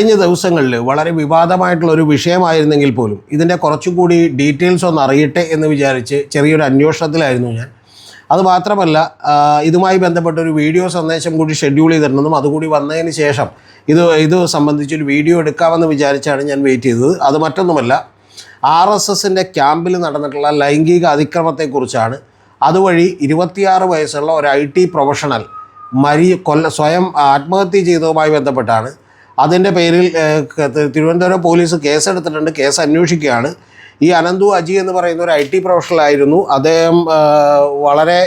കഴിഞ്ഞ ദിവസങ്ങളിൽ വളരെ വിവാദമായിട്ടുള്ള ഒരു വിഷയമായിരുന്നെങ്കിൽ പോലും ഇതിന്റെ കുറച്ചുകൂടി ഡീറ്റെയിൽസ് ഒന്ന് അറിയട്ടെ എന്ന് വിചാരിച്ച് ചെറിയൊരു അന്വേഷണത്തിലായിരുന്നു ഞാൻ. അത് മാത്രമല്ല ഇതുമായി ബന്ധപ്പെട്ട ഒരു വീഡിയോ സന്ദേശം കൂടി ഷെഡ്യൂൾ ചെയ്തിട്ടുണ്ടെന്നും അതുകൂടി വന്നതിന് ശേഷം ഇത് ഇത് സംബന്ധിച്ചൊരു വീഡിയോ എടുക്കാമെന്ന് വിചാരിച്ചാണ് ഞാൻ വെയിറ്റ് ചെയ്തത്. അത് മറ്റൊന്നുമല്ല ആർ എസ് എസിന്റെ ക്യാമ്പിൽ നടന്നിട്ടുള്ള ലൈംഗിക അതിക്രമത്തെക്കുറിച്ചാണ്. അതുവഴി ഇരുപത്തിയാറ് വയസ്സുള്ള ഒരു ഐ ടി പ്രൊഫഷണൽ മരി കൊല്ല സ്വയം ആത്മഹത്യ ചെയ്തതുമായി ബന്ധപ്പെട്ടാണ് അതിന്റെ പേരിൽ തിരുവനന്തപുരം പോലീസ് കേസെടുത്തിട്ടുണ്ട് കേസ് അന്വേഷിക്കുകയാണ് ഈ അനന്തു അജി എന്ന് പറയുന്ന ഒരു ഐ ടി പ്രൊഫഷണലായിരുന്നു അദ്ദേഹം വളരെ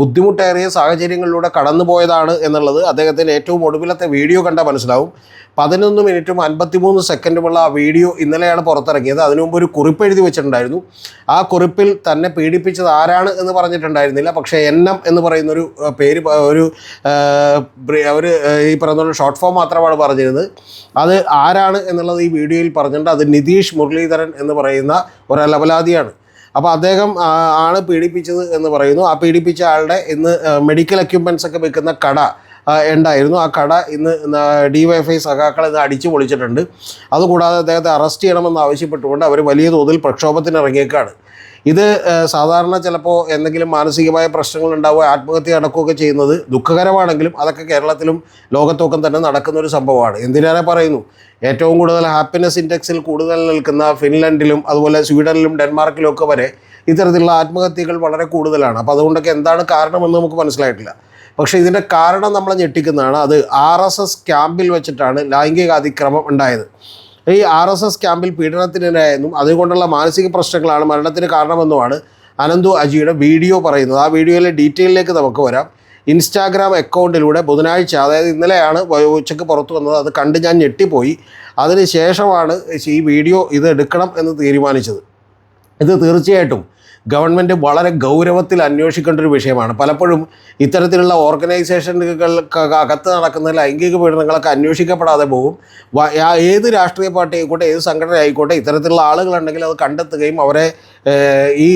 ബുദ്ധിമുട്ടേറിയ സാഹചര്യങ്ങളിലൂടെ കടന്നുപോയതാണ് എന്നുള്ളത് അദ്ദേഹത്തിന്റെ ഏറ്റവും ഒടുവിലത്തെ വീഡിയോ കണ്ടാൽ മനസ്സിലാവും. പതിനൊന്ന് മിനിറ്റും അൻപത്തിമൂന്ന് സെക്കൻഡുമുള്ള ആ വീഡിയോ ഇന്നലെയാണ് പുറത്തിറങ്ങിയത്. അതിനുമുമ്പ് ഒരു കുറിപ്പ് എഴുതി വെച്ചിട്ടുണ്ടായിരുന്നു. ആ കുറിപ്പിൽ തന്നെ പീഡിപ്പിച്ചത് ആരാണ് എന്ന് പറഞ്ഞിട്ടുണ്ടായിരുന്നില്ല. പക്ഷേ എൻ എം എന്ന് പറയുന്നൊരു പേര് ഒരു ഒരു ഈ പറയുന്ന ഷോർട്ട് ഫോം മാത്രമാണ് പറഞ്ഞിരുന്നത്. അത് ആരാണ് എന്നുള്ളത് ഈ വീഡിയോയിൽ പറഞ്ഞിട്ടുണ്ട്. അത് നിതീഷ് മുരളീധരൻ എന്ന് പറയുന്ന ഒരു ലവലാതിയാണ് അപ്പോൾ അദ്ദേഹം ആണ് പീഡിപ്പിച്ചത് എന്ന് പറയുന്നു. ആ പീഡിപ്പിച്ച ആളുടെ ഇന്ന് മെഡിക്കൽ എക്യുപ്മെന്റ്സ് ഒക്കെ വെക്കുന്ന കട ഉണ്ടായിരുന്നു. ആ കട ഇന്ന് ഡി വൈ സഖാക്കൾ ഇത് അടിച്ചു പൊളിച്ചിട്ടുണ്ട്. അതുകൂടാതെ അദ്ദേഹത്തെ അറസ്റ്റ് ചെയ്യണമെന്ന് ആവശ്യപ്പെട്ടുകൊണ്ട് അവർ വലിയ തോതിൽ പ്രക്ഷോഭത്തിന് ഇറങ്ങിയേക്കാണ് ഇത് സാധാരണ ചിലപ്പോൾ എന്തെങ്കിലും മാനസികമായ പ്രശ്നങ്ങൾ ഉണ്ടാവുക ആത്മഹത്യ നടക്കുകയൊക്കെ ചെയ്യുന്നത് ദുഃഖകരമാണെങ്കിലും അതൊക്കെ കേരളത്തിലും ലോകത്തൊക്കെ തന്നെ നടക്കുന്ന ഒരു സംഭവമാണ്. എന്തിനേറെ പറയുന്നു? ഏറ്റവും കൂടുതൽ ഹാപ്പിനെസ് ഇൻഡെക്സിൽ കൂടുതൽ നിൽക്കുന്ന ഫിൻലൻഡിലും അതുപോലെ സ്വീഡനിലും ഡെൻമാർക്കിലും ഒക്കെ വരെ ഇത്തരത്തിലുള്ള ആത്മഹത്യകൾ വളരെ കൂടുതലാണ്. അപ്പോൾ അതുകൊണ്ടൊക്കെ എന്താണ് കാരണമെന്ന് നമുക്ക് മനസ്സിലായിട്ടില്ല. പക്ഷേ ഇതിന്റെ കാരണം നമ്മളെ ഞെട്ടിക്കുന്നതാണ്. അത് ആർ എസ് എസ് ക്യാമ്പിൽ വെച്ചിട്ടാണ് ലൈംഗിക അതിക്രമം ഉണ്ടായത്. ഈ ആർ എസ് എസ് ക്യാമ്പിൽ പീഡനത്തിനിരയായെന്നും അതുകൊണ്ടുള്ള മാനസിക പ്രശ്നങ്ങളാണ്. മരണത്തിന് കാരണമെന്നുമാണ് അനന്തു അജിയുടെ വീഡിയോ പറയുന്നത്. ആ വീഡിയോയിലെ ഡീറ്റെയിലേക്ക് നമുക്ക് വരാം. ഇൻസ്റ്റാഗ്രാം അക്കൗണ്ടിലൂടെ ബുധനാഴ്ച അതായത് ഇന്നലെയാണ് ഉച്ചയ്ക്ക് പുറത്തു വന്നത്. അത് കണ്ട് ഞാൻ ഞെട്ടിപ്പോയി. അതിന് ശേഷമാണ് ഈ വീഡിയോ ഇത് എടുക്കണം എന്ന് തീരുമാനിച്ചത്. ഇത് തീർച്ചയായിട്ടും ഗവൺമെന്റ് വളരെ ഗൗരവത്തിൽ അന്വേഷിക്കേണ്ട ഒരു വിഷയമാണ്. പലപ്പോഴും ഇത്തരത്തിലുള്ള ഓർഗനൈസേഷനുകൾക്ക് അകത്ത് നടക്കുന്ന ലൈംഗിക പീഡനങ്ങളൊക്കെ അന്വേഷിക്കപ്പെടാതെ പോകും. ഏത് രാഷ്ട്രീയ പാർട്ടി ആയിക്കോട്ടെ ഏത് സംഘടന ആയിക്കോട്ടെ ഇത്തരത്തിലുള്ള ആളുകളുണ്ടെങ്കിൽ അത് കണ്ടെത്തുകയും അവരെ ഈ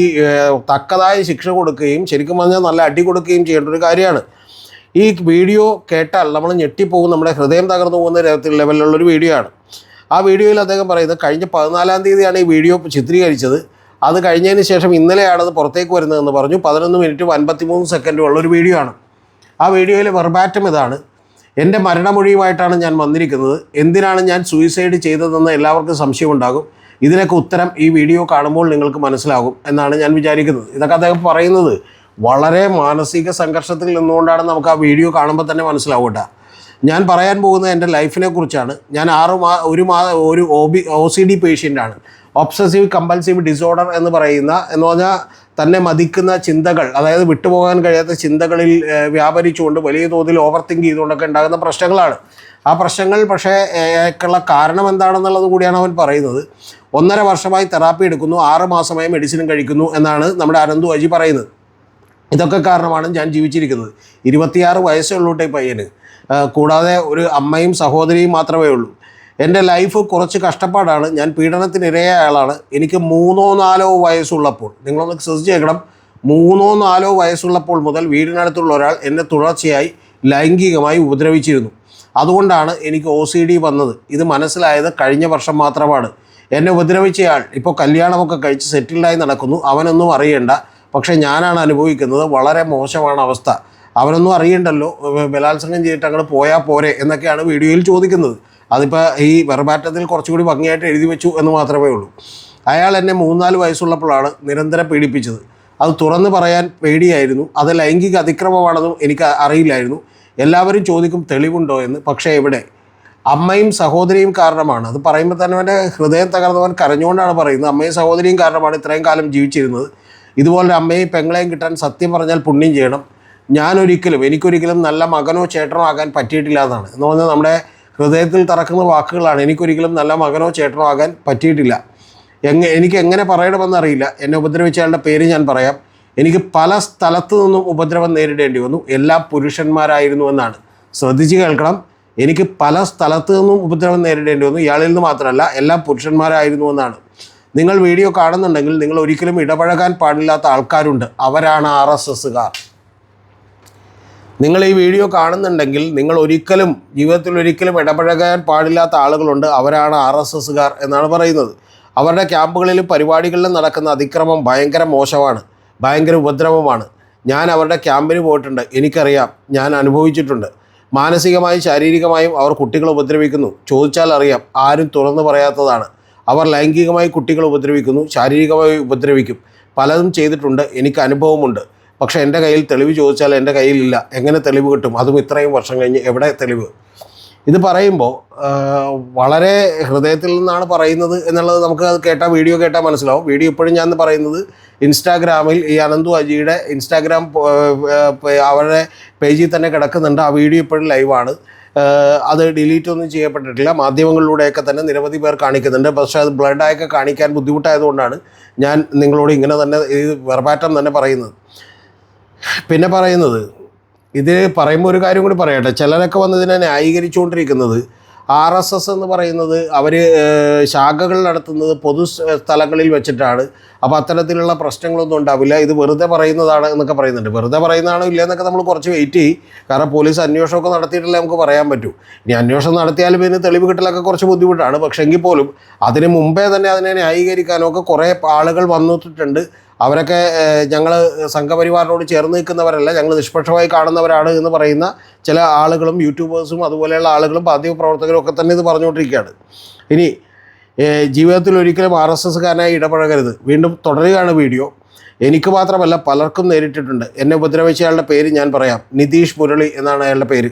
തക്കതായ ശിക്ഷ കൊടുക്കുകയും ശരിക്കും പറഞ്ഞാൽ നല്ല അടി കൊടുക്കുകയും ചെയ്യേണ്ട ഒരു കാര്യമാണ്. ഈ വീഡിയോ കേട്ടാൽ നമ്മൾ ഞെട്ടിപ്പോകും നമ്മുടെ ഹൃദയം തകർന്നു പോകുന്ന തരത്തിൽ ലെവലിലുള്ളൊരു വീഡിയോ ആണ് ആ വീഡിയോയിൽ അദ്ദേഹം പറയുന്നത് കഴിഞ്ഞ പതിനാലാം തീയതിയാണ് ഈ വീഡിയോ ചിത്രീകരിച്ചത്. അത് കഴിഞ്ഞതിന് ശേഷം ഇന്നലെയാണ് അത് പുറത്തേക്ക് വരുന്നതെന്ന് പറഞ്ഞു. പതിനൊന്ന് മിനിറ്റും അൻപത്തിമൂന്ന് സെക്കൻഡും ഉള്ളൊരു വീഡിയോ ആണ്. ആ വീഡിയോയിലെ വെർബാറ്റം ഇതാണ്. എന്റെ മരണമൊഴിയുമായിട്ടാണ് ഞാൻ വന്നിരിക്കുന്നത്. എന്തിനാണ് ഞാൻ സൂയിസൈഡ് ചെയ്തതെന്ന് എല്ലാവർക്കും സംശയമുണ്ടാകും. ഇതിനൊക്കെ ഉത്തരം ഈ വീഡിയോ കാണുമ്പോൾ നിങ്ങൾക്ക് മനസ്സിലാകും എന്നാണ് ഞാൻ വിചാരിക്കുന്നത്. ഇതൊക്കെ അദ്ദേഹം പറയുന്നത് വളരെ മാനസിക സംഘർഷത്തിൽ നിന്നുകൊണ്ടാണ് നമുക്ക് ആ വീഡിയോ കാണുമ്പോൾ തന്നെ മനസ്സിലാവട്ടെ ഞാൻ പറയാൻ പോകുന്നത് എന്റെ ലൈഫിനെ കുറിച്ചാണ്. ഞാൻ ആറ് മാ ഒരു മാ ഒരു O B O C D പേഷ്യന്റാണ് obsessive compulsive disorder എന്ന് പറയുന്ന എന്ന് പറഞ്ഞാൽ തന്നെ മതിക്കുന്ന ചിന്തകൾ അതായത് വിട്ടുപോകാൻ കഴിയാത്ത ചിന്തകളിൽ വ്യാപരിച്ചുകൊണ്ട് വലിയ തോതിൽ ഓവർ തിങ്ക് ചെയ്തുകൊണ്ടൊക്കെ ഉണ്ടാകുന്ന പ്രശ്നങ്ങളാണ്. ആ പ്രശ്നങ്ങൾ പക്ഷേ ഏക്കുള്ള കാരണം എന്താണെന്നുള്ളത് കൂടിയാണ് അവൻ പറയുന്നത്. ഒന്നര വർഷമായി തെറാപ്പി എടുക്കുന്നു ആറ് മാസമായി മെഡിസിനും കഴിക്കുന്നു എന്നാണ് നമ്മുടെ അനന്തു അജി പറയുന്നത്. ഇതൊക്കെ കാരണമാണ് ഞാൻ ജീവിച്ചിരിക്കുന്നത്. ഇരുപത്തിയാറ് വയസ്സേ ഉള്ളൂ ഈ പയ്യന്. കൂടാതെ ഒരു അമ്മയും സഹോദരിയും മാത്രമേ ഉള്ളൂ. എന്റെ ലൈഫ് കുറച്ച് കഷ്ടപ്പാടാണ്. ഞാൻ പീഡനത്തിനിരയായ ആളാണ്. എനിക്ക് മൂന്നോ നാലോ വയസ്സുള്ളപ്പോൾ നിങ്ങളൊന്ന് ശ്രദ്ധിച്ചേക്കണം മൂന്നോ നാലോ വയസ്സുള്ളപ്പോൾ മുതൽ വീടിനടുത്തുള്ള ഒരാൾ എന്നെ തുടർച്ചയായി ലൈംഗികമായി ഉപദ്രവിച്ചിരുന്നു. അതുകൊണ്ടാണ് എനിക്ക് ഒ സി ഡി വന്നത്. ഇത് മനസ്സിലായത് കഴിഞ്ഞ വർഷം മാത്രമാണ്. എന്നെ ഉപദ്രവിച്ചയാൾ ഇപ്പോൾ കല്യാണമൊക്കെ കഴിച്ച് സെറ്റിൽഡായി നടക്കുന്നു. അവനൊന്നും അറിയണ്ട. പക്ഷേ ഞാനാണ് അനുഭവിക്കുന്നത് വളരെ മോശമാണ് അവസ്ഥ. അവനൊന്നും അറിയണ്ടല്ലോ. ബലാത്സംഗം ചെയ്തിട്ട് അങ്ങോട്ട് പോയാൽ പോരെ എന്നൊക്കെയാണ് വീഡിയോയിൽ ചോദിക്കുന്നത്. അതിപ്പോൾ ഈ വെറുപാറ്റത്തിൽ കുറച്ചുകൂടി ഭംഗിയായിട്ട് എഴുതി വെച്ചു എന്ന് മാത്രമേ ഉള്ളൂ. അയാൾ എന്നെ മൂന്നാൽ വയസ്സുള്ളപ്പോഴാണ് നിരന്തരം പീഡിപ്പിച്ചത് അത് തുറന്നു പറയാൻ പേടിയായിരുന്നു. അത് ലൈംഗിക അതിക്രമമാണെന്നും എനിക്ക് അറിയില്ലായിരുന്നു. എല്ലാവരും ചോദിക്കും തെളിവുണ്ടോ എന്ന്? പക്ഷേ എവിടെ? അമ്മയും സഹോദരിയും കാരണമാണ്. അത് പറയുമ്പോൾ തന്നെ അവന്റെ ഹൃദയം തകർന്നവൻ കരഞ്ഞുകൊണ്ടാണ് പറയുന്നത്. അമ്മയും സഹോദരിയും കാരണമാണ് ഇത്രയും കാലം ജീവിച്ചിരുന്നത്. ഇതുപോലെ അമ്മയും പെങ്ങളെയും കിട്ടാൻ സത്യം പറഞ്ഞാൽ പുണ്യം ചെയ്യണം. ഞാനൊരിക്കലും എനിക്കൊരിക്കലും നല്ല മകനോ ചേട്ടനോ ആകാൻ പറ്റിയിട്ടില്ല എന്നാണ്. എന്ന് പറഞ്ഞാൽ നമ്മുടെ ഹൃദയത്തിൽ തറക്കുന്ന വാക്കുകളാണ്. എനിക്കൊരിക്കലും നല്ല മകനോ ചേട്ടനോ ആകാൻ പറ്റിയിട്ടില്ല. എങ്ങ എനിക്ക് എങ്ങനെ പറയണമെന്നറിയില്ല എന്നെ ഉപദ്രവിച്ച ആളുടെ പേര് ഞാൻ പറയാം. എനിക്ക് പല സ്ഥലത്തു നിന്നും ഉപദ്രവം നേരിടേണ്ടി വന്നു. എല്ലാ പുരുഷന്മാരായിരുന്നു എന്നാണ്. ശ്രദ്ധിച്ച് കേൾക്കണം. എനിക്ക് പല സ്ഥലത്തു നിന്നും ഉപദ്രവം നേരിടേണ്ടി വന്നു. ഇയാളിൽ നിന്ന് മാത്രമല്ല എല്ലാ പുരുഷന്മാരായിരുന്നു എന്നാണ്. നിങ്ങൾ വീഡിയോ കാണുന്നുണ്ടെങ്കിൽ നിങ്ങൾ ഒരിക്കലും ഇടപഴകാൻ പാടില്ലാത്ത ആൾക്കാരുണ്ട്. അവരാണ് ആർ എസ് എസ്സുകാർ. നിങ്ങൾ ഈ വീഡിയോ കാണുന്നുണ്ടെങ്കിൽ നിങ്ങൾ ഒരിക്കലും ജീവിതത്തിൽ ഒരിക്കലും ഇടപഴകാൻ പാടില്ലാത്ത ആളുകളുണ്ട്. അവരാണ് ആർ എസ് എസ്സുകാർ എന്നാണ് പറയുന്നത്. അവരുടെ ക്യാമ്പുകളിലും പരിപാടികളിലും നടക്കുന്ന അതിക്രമം ഭയങ്കര മോശമാണ്. ഭയങ്കര ഉപദ്രവമാണ്. ഞാൻ അവരുടെ ക്യാമ്പിന് പോയിട്ടുണ്ട്. എനിക്കറിയാം. ഞാൻ അനുഭവിച്ചിട്ടുണ്ട്. മാനസികമായും ശാരീരികമായും അവർ കുട്ടികളെ ഉപദ്രവിക്കുന്നു. ചോദിച്ചാൽ അറിയാം. ആരും തുറന്നു പറയാത്തതാണ്. അവർ ലൈംഗികമായി കുട്ടികളെ ഉപദ്രവിക്കുന്നു. ശാരീരികമായി ഉപദ്രവിക്കും. പലതും ചെയ്തിട്ടുണ്ട്. എനിക്ക് അനുഭവമുണ്ട്. പക്ഷേ എന്റെ കയ്യിൽ തെളിവ് ചോദിച്ചാൽ എന്റെ കയ്യിലില്ല. എങ്ങനെ തെളിവ് കിട്ടും? അതും ഇത്രയും വർഷം കഴിഞ്ഞ് എവിടെ തെളിവ്? ഇത് പറയുമ്പോൾ വളരെ ഹൃദയത്തിൽ നിന്നാണ് പറയുന്നത് എന്നുള്ളത് നമുക്ക് അത് കേട്ടാൽ വീഡിയോ കേട്ടാൽ മനസ്സിലാവും. വീഡിയോ ഇപ്പോഴും ഞാൻ പറയുന്നത് ഇൻസ്റ്റാഗ്രാമിൽ ഈ അനന്തു അജിയുടെ ഇൻസ്റ്റാഗ്രാം അവരുടെ പേജിൽ തന്നെ കിടക്കുന്നുണ്ട്. ആ വീഡിയോ ഇപ്പോഴും ലൈവാണ്. അത് ഡിലീറ്റ് ഒന്നും ചെയ്യപ്പെട്ടിട്ടില്ല. മാധ്യമങ്ങളിലൂടെയൊക്കെ തന്നെ നിരവധി പേർ കാണിക്കുന്നുണ്ട്. പക്ഷേ അത് ബ്ലഡായൊക്കെ കാണിക്കാൻ ബുദ്ധിമുട്ടായതുകൊണ്ടാണ് ഞാൻ നിങ്ങളോട് ഇങ്ങനെ തന്നെ ഇത് വെർബാറ്റം തന്നെ പറയുന്നത്. പിന്നെ പറയുന്നത് ഇത് പറയുമ്പോൾ ഒരു കാര്യം കൂടി പറയട്ടെ ചിലരൊക്കെ വന്ന് ഇതിനെ ന്യായീകരിച്ചുകൊണ്ടിരിക്കുന്നത് ആർ എസ് എസ് എന്ന് പറയുന്നത് അവർ ശാഖകൾ നടത്തുന്നത് പൊതു സ്ഥലങ്ങളിൽ വെച്ചിട്ടാണ്. അപ്പോൾ അത്തരത്തിലുള്ള പ്രശ്നങ്ങളൊന്നും ഉണ്ടാവില്ല. ഇത് വെറുതെ പറയുന്നതാണ് എന്നൊക്കെ പറയുന്നുണ്ട്. വെറുതെ പറയുന്നതാണോ ഇല്ലയെന്നൊക്കെ നമ്മൾ കുറച്ച് വെയിറ്റ് ചെയ്യും. കാരണം പോലീസ് അന്വേഷണമൊക്കെ നടത്തിയിട്ടില്ല നമുക്ക് പറയാൻ പറ്റൂ. ഇനി അന്വേഷണം നടത്തിയാലും ഇതിന് തെളിവ് കിട്ടലൊക്കെ കുറച്ച് ബുദ്ധിമുട്ടാണ്. പക്ഷേ എങ്കിൽ പോലും അതിന് മുമ്പേ തന്നെ അതിനെ ന്യായീകരിക്കാനൊക്കെ കുറേ ആളുകൾ വന്നിട്ടുണ്ട്. അവരൊക്കെ ഞങ്ങൾ സംഘപരിവാറിനോട് ചേർന്ന് നിൽക്കുന്നവരല്ല ഞങ്ങൾ നിഷ്പക്ഷമായി കാണുന്നവരാണ് എന്ന് പറയുന്ന ചില ആളുകളും യൂട്യൂബേഴ്സും അതുപോലെയുള്ള ആളുകളും മാധ്യമപ്രവർത്തകരും ഒക്കെ തന്നെ ഇത് പറഞ്ഞുകൊണ്ടിരിക്കുകയാണ്. ഇനി ജീവിതത്തിൽ ഒരിക്കലും ആർ എസ് എസ്സുകാരനായി ഇടപഴകരുത്. വീണ്ടും തുടരുകയാണ് വീഡിയോ. എനിക്ക് മാത്രമല്ല പലർക്കും നേരിട്ടിട്ടുണ്ട്. എന്നെ ഉപദ്രവിച്ച അയാളുടെ പേര് ഞാൻ പറയാം. നിതീഷ് മുരളി എന്നാണ് അയാളുടെ പേര്.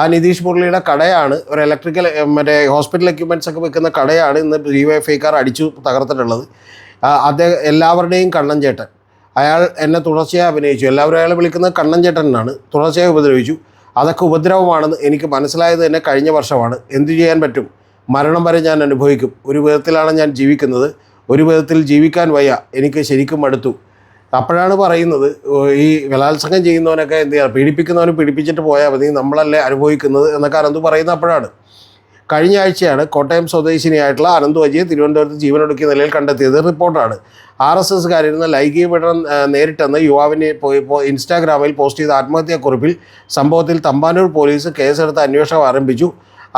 ആ നിതീഷ് മുരളിയുടെ കടയാണ് ഒരു ഇലക്ട്രിക്കൽ മറ്റേ ഹോസ്പിറ്റൽ എക്യുപ്മെന്റ്സ് ഒക്കെ വെക്കുന്ന കടയാണ് ഇന്ന് ഡി വൈ എഫ് ഐക്കാർ അടിച്ചു തകർത്തിട്ടുള്ളത്. അദ്ദേഹം എല്ലാവരുടെയും കണ്ണൻ ചേട്ടൻ. അയാൾ എന്നെ തുടർച്ചയായി അഭിനയിച്ചു. എല്ലാവരും അയാളെ വിളിക്കുന്നത് കണ്ണൻ ചേട്ടൻ എന്നാണ് തുടർച്ചയായി ഉപദ്രവിച്ചു. അതൊക്കെ ഉപദ്രവമാണെന്ന് എനിക്ക് മനസ്സിലായത് തന്നെ കഴിഞ്ഞ വർഷമാണ്. എന്തു ചെയ്യാൻ പറ്റും? മരണം വരെ ഞാൻ അനുഭവിക്കും. ഒരു വിധത്തിലാണ് ഞാൻ ജീവിക്കുന്നത്. ഒരു വിധത്തിൽ ജീവിക്കാൻ വയ്യ. എനിക്ക് ശരിക്കും മടുത്തു. അപ്പോഴാണ് പറയുന്നത് ഈ ബലാത്സംഗം ചെയ്യുന്നവനൊക്കെ എന്ത് ചെയ്യുക പീഡിപ്പിക്കുന്നവനും പീഡിപ്പിച്ചിട്ട് പോയാൽ മതി. നമ്മളല്ലേ അനുഭവിക്കുന്നത് എന്നൊക്കെ അനന്തു പറയുന്ന അപ്പോഴാണ്. കഴിഞ്ഞ ആഴ്ചയാണ് കോട്ടയം സ്വദേശിനിയായിട്ടുള്ള അനന്തു അജിയെ തിരുവനന്തപുരത്ത് ജീവനൊടുക്കിയ നിലയിൽ കണ്ടെത്തിയത് റിപ്പോർട്ടാണ്. ആർ എസ് എസ്കാരിരുന്ന ലൈംഗിക പീഡനം നേരിട്ടെന്ന് യുവാവിനെ ഇൻസ്റ്റാഗ്രാമിൽ പോസ്റ്റ് ചെയ്ത ആത്മഹത്യാക്കുറിപ്പിൽ സംഭവത്തിൽ തമ്പാനൂർ പോലീസ് കേസെടുത്ത് അന്വേഷണം ആരംഭിച്ചു.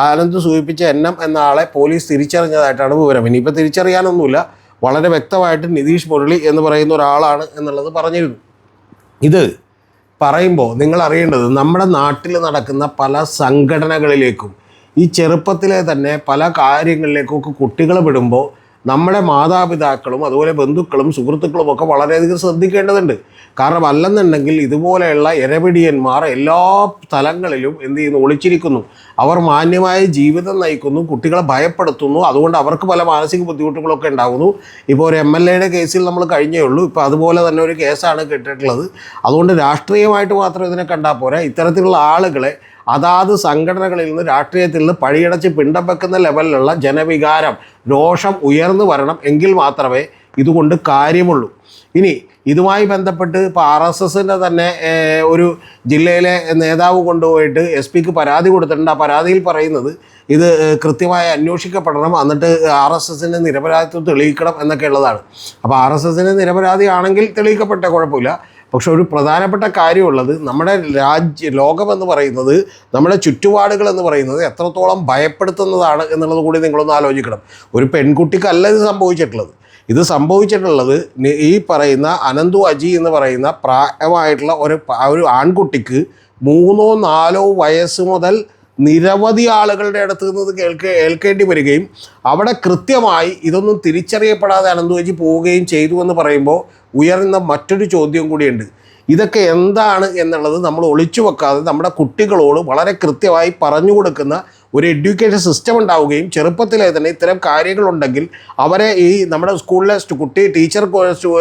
ആനന്ദ് സൂചിപ്പിച്ച എണ്ണം എന്ന ആളെ പോലീസ് തിരിച്ചറിഞ്ഞതായിട്ടാണ് വിവരം. ഇനിയിപ്പോൾ തിരിച്ചറിയാനൊന്നുമില്ല. വളരെ വ്യക്തമായിട്ട് നിതീഷ് മുരളി എന്ന് പറയുന്ന ഒരാളാണ് എന്നുള്ളത് പറഞ്ഞിരുന്നു. ഇത് പറയുമ്പോൾ നിങ്ങൾ അറിയേണ്ടത് നമ്മുടെ നാട്ടിൽ നടക്കുന്ന പല സംഘടനകളിലേക്കും ഈ ചെറുപ്പത്തിലെ തന്നെ പല കാര്യങ്ങളിലേക്കൊക്കെ കുട്ടികളെ വിടുമ്പോൾ നമ്മുടെ മാതാപിതാക്കളും അതുപോലെ ബന്ധുക്കളും സുഹൃത്തുക്കളും ഒക്കെ വളരെയധികം ശ്രദ്ധിക്കേണ്ടതുണ്ട്. കാരണം അല്ലെന്നുണ്ടെങ്കിൽ ഇതുപോലെയുള്ള ഇരപിടിയന്മാർ എല്ലാ സ്ഥലങ്ങളിലും എന്ത് ചെയ്യുന്നു? ഒളിച്ചിരിക്കുന്നു. അവർ മാന്യമായ ജീവിതം നയിക്കുന്നു കുട്ടികളെ ഭയപ്പെടുത്തുന്നു അതുകൊണ്ട് അവർക്ക് പല മാനസിക ബുദ്ധിമുട്ടുകളൊക്കെ ഉണ്ടാകുന്നു. ഇപ്പോൾ ഒരു എം എൽ എയുടെ കേസിൽ നമ്മൾ കഴിഞ്ഞേ ഉള്ളൂ. ഇപ്പോൾ അതുപോലെ തന്നെ ഒരു കേസാണ് കേട്ടിട്ടുള്ളത്. അതുകൊണ്ട് രാഷ്ട്രീയമായിട്ട് മാത്രം ഇതിനെ കണ്ടാൽ പോരാ. ഇത്തരത്തിലുള്ള ആളുകളെ അതാത് സംഘടനകളിൽ നിന്ന് രാഷ്ട്രീയത്തിൽ നിന്ന് പഴിയടച്ച് പിണ്ടം വെക്കുന്ന ലെവലിലുള്ള ജനവികാരം രോഷം ഉയർന്നു വരണം എങ്കിൽ മാത്രമേ ഇതുകൊണ്ട് കാര്യമുള്ളൂ. ഇനി ഇതുമായി ബന്ധപ്പെട്ട് ഇപ്പോൾ ആർ എസ് എസിന്റെ തന്നെ ഒരു ജില്ലയിലെ നേതാവ് കൊണ്ടുപോയിട്ട് എസ് പിക്ക് പരാതി കൊടുത്തിട്ടുണ്ട്. ആ പരാതിയിൽ പറയുന്നത് ഇത് കൃത്യമായി അന്വേഷിക്കപ്പെടണം. എന്നിട്ട് ആർ എസ് എസിന്റെ നിരപരാധിത്വം തെളിയിക്കണം എന്നൊക്കെ ഉള്ളതാണ് അപ്പോൾ ആർ എസ് എസിന്റെ നിരപരാധി ആണെങ്കിൽ തെളിയിക്കപ്പെട്ട കുഴപ്പമില്ല. പക്ഷെ ഒരു പ്രധാനപ്പെട്ട കാര്യമുള്ളത് നമ്മുടെ രാജ്യ ലോകമെന്ന് പറയുന്നത് നമ്മുടെ ചുറ്റുപാടുകൾ എന്ന് പറയുന്നത് എത്രത്തോളം ഭയപ്പെടുത്തുന്നതാണ് എന്നുള്ളത് കൂടി നിങ്ങളൊന്ന് ആലോചിക്കണം. ഒരു പെൺകുട്ടിക്കല്ല ഇത് സംഭവിച്ചിട്ടുള്ളത്. ഇത് സംഭവിച്ചിട്ടുള്ളത് ഈ പറയുന്ന അനന്തു അജി എന്ന് പറയുന്ന പ്രായമായിട്ടുള്ള ഒരു ഒരു ആൺകുട്ടിക്ക് മൂന്നോ നാലോ വയസ്സ് മുതൽ നിരവധി ആളുകളുടെ അടുത്ത് നിന്ന് കേൾക്ക ഏൽക്കേണ്ടി വരികയും അവിടെ കൃത്യമായി ഇതൊന്നും തിരിച്ചറിയപ്പെടാതെ അനന്തുവജി പോവുകയും ചെയ്തു എന്ന് പറയുമ്പോൾ ഉയർന്ന മറ്റൊരു ചോദ്യം കൂടിയുണ്ട്. ഇതൊക്കെ എന്താണ് എന്നുള്ളത് നമ്മൾ ഒളിച്ചു വെക്കാതെ നമ്മുടെ കുട്ടികളോട് വളരെ കൃത്യമായി പറഞ്ഞു കൊടുക്കുന്ന ഒരു എഡ്യൂക്കേഷൻ സിസ്റ്റം ഉണ്ടാവുകയും ചെറുപ്പത്തിലെ തന്നെ ഇത്തരം കാര്യങ്ങളുണ്ടെങ്കിൽ അവരെ ഈ നമ്മുടെ സ്കൂളിലെ കുട്ടി ടീച്ചർ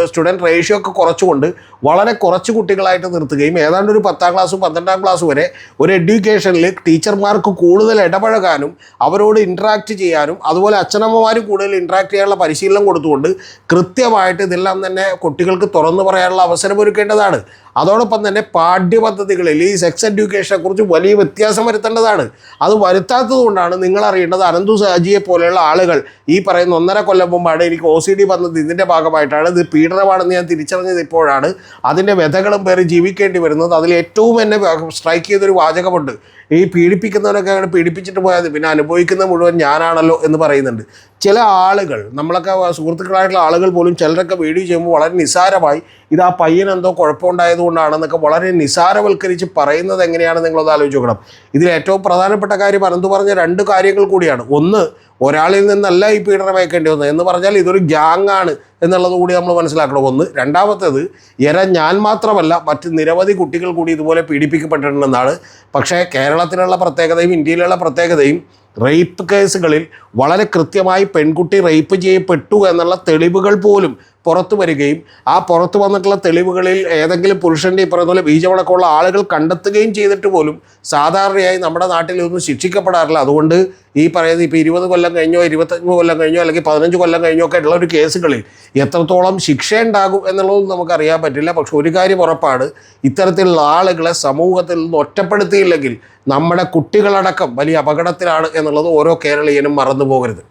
സ്റ്റുഡന്റ് റേഷ്യോ ഒക്കെ കുറച്ചുകൊണ്ട് വളരെ കുറച്ച് കുട്ടികളായിട്ട് നിർത്തുകയും ഏതാണ്ട് ഒരു പത്താം ക്ലാസ് പന്ത്രണ്ടാം ക്ലാസ് വരെ ഒരു എഡ്യൂക്കേഷനിൽ ടീച്ചർമാർക്ക് കൂടുതൽ ഇടപഴകാനും അവരോട് ഇൻട്രാക്ട് ചെയ്യാനും അതുപോലെ അച്ഛനമ്മമാരും കൂടുതൽ ഇൻട്രാക്ട് ചെയ്യാനുള്ള പരിശീലനം കൊടുത്തുകൊണ്ട് കൃത്യമായിട്ട് ഇതെല്ലാം തന്നെ കുട്ടികൾക്ക് തുറന്നു പറയാനുള്ള അവസരം ഒരുക്കേണ്ടതാണ്. അതോടൊപ്പം തന്നെ പാഠ്യപദ്ധതികളിൽ ഈ സെക്സ് എഡ്യൂക്കേഷനെ കുറിച്ച് വലിയ വ്യത്യാസം വരുത്തേണ്ടതാണ്. അത് വരുത്താത്തത് കൊണ്ടാണ് നിങ്ങൾ അറിയേണ്ടത് അനന്തു സാജിയെ പോലെയുള്ള ആളുകൾ ഈ പറയുന്ന ഒന്നര കൊല്ലം മുമ്പാണ് എനിക്ക് ഒ സി ഡി വന്നത് ഇതിന്റെ ഭാഗമായിട്ടാണ്. ഇത് പീഡനമാണെന്ന് ഞാൻ തിരിച്ചറിഞ്ഞത് ഇപ്പോഴാണ്. അതിന്റെ വ്യഥകളും പേര് ജീവിക്കേണ്ടി വരുന്നത്. അതിൽ ഏറ്റവും എന്നെ സ്ട്രൈക്ക് ചെയ്തൊരു വാചകമുണ്ട്. ഈ പീഡിപ്പിക്കുന്നവരൊക്കെ അങ്ങനെ പീഡിപ്പിച്ചിട്ട് പോയാൽ. പിന്നെ അനുഭവിക്കുന്ന മുഴുവൻ ഞാനാണല്ലോ എന്ന് പറയുന്നുണ്ട്. ചില ആളുകൾ നമ്മളൊക്കെ സുഹൃത്തുക്കളായിട്ടുള്ള ആളുകൾ പോലും ചിലരൊക്കെ വീഡിയോ ചെയ്യുമ്പോൾ വളരെ നിസാരമായി ഇത് ആ പയ്യൻ എന്തോ കുഴപ്പമുണ്ടായത് കൊണ്ടാണെന്നൊക്കെ വളരെ നിസാരവൽക്കരിച്ച് പറയുന്നത് എങ്ങനെയാണ് നിങ്ങളത് ആലോചിച്ച് നോക്കണം. ഇതിൽ ഏറ്റവും പ്രധാനപ്പെട്ട കാര്യം അനന്ത് പറഞ്ഞ രണ്ട് കാര്യങ്ങൾ കൂടിയാണ്. ഒന്ന് ഒരാളിൽ നിന്നല്ല ഈ പീഡനം അയക്കേണ്ടി വന്നത് എന്ന് പറഞ്ഞാൽ ഇതൊരു ഗ്യാങ് ആണ് എന്നുള്ളത് കൂടി നമ്മൾ മനസ്സിലാക്കണം. ഒന്ന് രണ്ടാമത്തേത് ഇര ഞാൻ മാത്രമല്ല മറ്റ് നിരവധി കുട്ടികൾ കൂടി ഇതുപോലെ പീഡിപ്പിക്കപ്പെട്ടിട്ടുണ്ടെന്നാണ്. പക്ഷേ കേരളത്തിലുള്ള പ്രത്യേകതയും ഇന്ത്യയിലുള്ള പ്രത്യേകതയും റേപ്പ് കേസുകളിൽ വളരെ കൃത്യമായി പെൺകുട്ടി റേപ്പ് ചെയ്യപ്പെട്ടു എന്നുള്ള തെളിവുകൾ പോലും പുറത്തു വരികയും ആ പുറത്തു വന്നിട്ടുള്ള തെളിവുകളിൽ ഏതെങ്കിലും പുരുഷന്റെ ഈ പറയുന്ന പോലെ ബീജമടക്കമുള്ള ആളുകൾ കണ്ടെത്തുകയും ചെയ്തിട്ട് പോലും സാധാരണയായി നമ്മുടെ നാട്ടിൽ ഇതൊന്നും ശിക്ഷിക്കപ്പെടാറില്ല. അതുകൊണ്ട് ഈ പറയുന്നത് ഇപ്പോൾ ഇരുപത് കൊല്ലം കഴിഞ്ഞോ ഇരുപത്തഞ്ച് കൊല്ലം കഴിഞ്ഞോ അല്ലെങ്കിൽ പതിനഞ്ച് കൊല്ലം കഴിഞ്ഞോ ഒക്കെ ഉള്ള ഒരു കേസുകളിൽ എത്രത്തോളം ശിക്ഷ ഉണ്ടാകും എന്നുള്ളതൊന്നും നമുക്കറിയാൻ പറ്റില്ല. പക്ഷെ ഒരു കാര്യം ഉറപ്പാണ് ഇത്തരത്തിലുള്ള ആളുകളെ സമൂഹത്തിൽ നിന്ന് ഒറ്റപ്പെടുത്തിയില്ലെങ്കിൽ നമ്മുടെ കുട്ടികളടക്കം വലിയ അപകടത്തിലാണ് എന്നുള്ളത് ഓരോ കേരളീയനും മറന്നു പോകരുത്